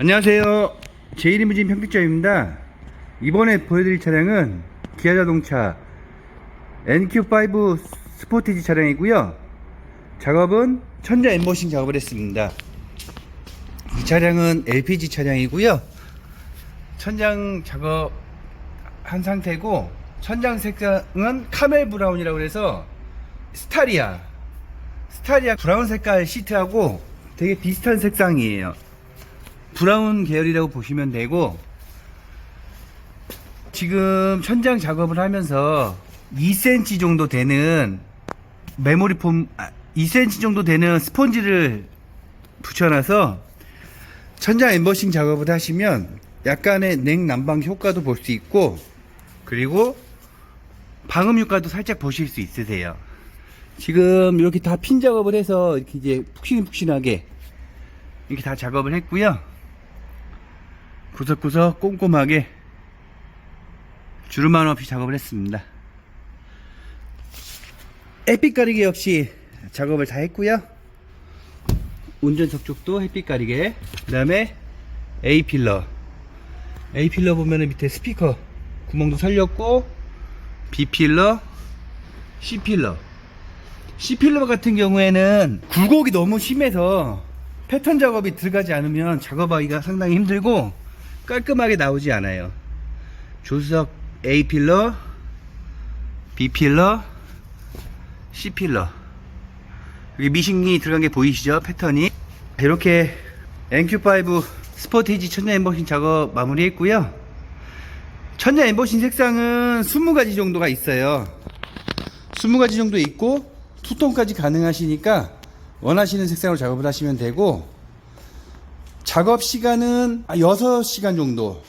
안녕하세요. 제이리무진 평택점입니다. 이번에 보여드릴 차량은 기아자동차 NQ5 스포티지 차량이고요. 작업은 천자 엠보싱 작업을 했습니다. 이 차량은 LPG 차량이고요. 천장 작업 한 상태고 천장 색상은 카멜 브라운이라고 해서 스타리아 스타리아 브라운 색깔 시트하고 되게 비슷한 색상이에요. 브라운 계열이라고 보시면 되고 지금 천장 작업을 하면서 2cm 정도 되는 메모리 폼 아, 2cm 정도 되는 스펀지를 붙여놔서 천장 엠버싱 작업을 하시면 약간의 냉난방 효과도 볼 수 있고 그리고 방음 효과도 살짝 보실 수 있으세요. 지금 이렇게 다 핀 작업을 해서 이렇게 이제 푹신푹신하게 이렇게 다 작업을 했고요. 구석구석 꼼꼼하게 주름 만 없이 작업을 했습니다. 햇빛 가리개 역시 작업을 다 했고요. 운전석 쪽도 햇빛 가리개. 그 다음에 A 필러. A 필러 보면은 밑에 스피커 구멍도 살렸고 B 필러, C 필러. C 필러 같은 경우에는 굴곡이 너무 심해서 패턴 작업이 들어가지 않으면 작업하기가 상당히 힘들고 깔끔하게 나오지 않아요. 조수석 A 필러, B 필러, C 필러. 여기 미싱이 들어간 게 보이시죠? 패턴이. 이렇게 NQ5 스포티지 천장 엠버싱 작업 마무리 했고요. 천장 엠버싱 색상은 20가지 정도가 있어요. 20가지 정도 있고 투톤까지 가능하시니까 원하시는 색상으로 작업을 하시면 되고 작업 시간은 6시간 정도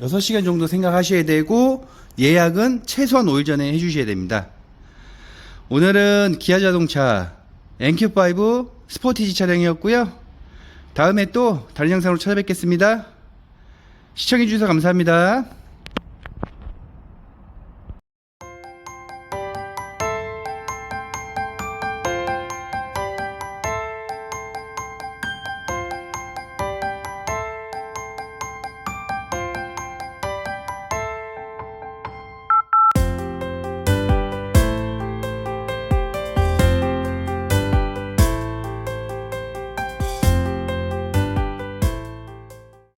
6시간 정도 생각하셔야 되고 예약은 최소한 5일 전에 해주셔야 됩니다. 오늘은 기아자동차 NQ5 스포티지 차량이었고요. 다음에 또 다른 영상으로 찾아뵙겠습니다. 시청해주셔서 감사합니다.